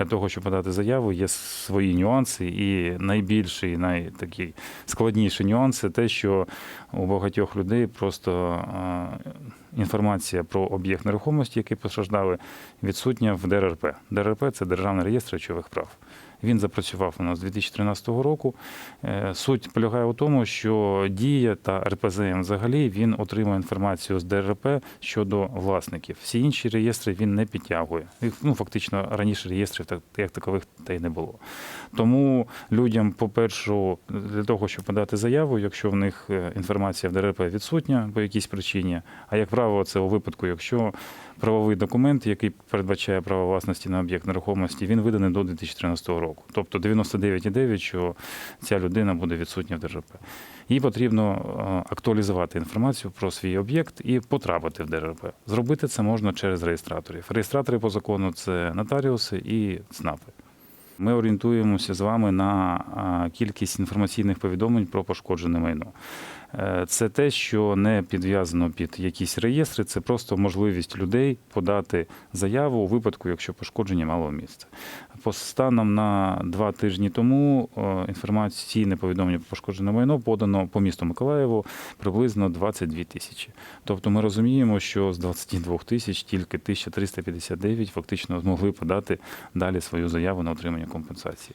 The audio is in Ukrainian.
для того, щоб подати заяву, є свої нюанси, і найбільший, найтакі складніший нюанси те, що у багатьох людей просто е, інформація про об'єкт нерухомості, який постраждали, відсутня в ДРРП. ДРРП це Державний реєстр речових прав. Він запрацював у нас з 2013 року. Е, Суть полягає у тому, що дія та РПЗМ взагалі він отримує інформацію з ДРП щодо власників. Всі інші реєстри він не підтягує. Їх, ну фактично раніше реєстрів так як такових та й не було. Тому людям, по-перше, для того, щоб подати заяву, якщо в них е, інформація в ДРП відсутня по якійсь причині, а як правило, це у випадку, якщо правовий документ, який передбачає право власності на об'єкт нерухомості, він виданий до 2013 року. Тобто 99,9, що ця людина буде відсутня в ДРП. Їй потрібно е, актуалізувати інформацію про свій об'єкт і потрапити в ДРП. Зробити це можна через реєстраторів. Реєстратори по закону це нотаріуси і ЦНАПи. Ми орієнтуємося з вами на кількість інформаційних повідомлень про пошкоджене майно. Е, Це те, що не підв'язано під якісь реєстри, це просто можливість людей подати заяву у випадку, якщо пошкодження мало місця. По станом на два тижні тому е, інформаційне повідомлення про пошкоджене майно подано по місту Миколаєву приблизно 22 тисячі. Тобто ми розуміємо, що з 22 тисяч тільки 1359 фактично змогли подати далі свою заяву на отримання компенсації.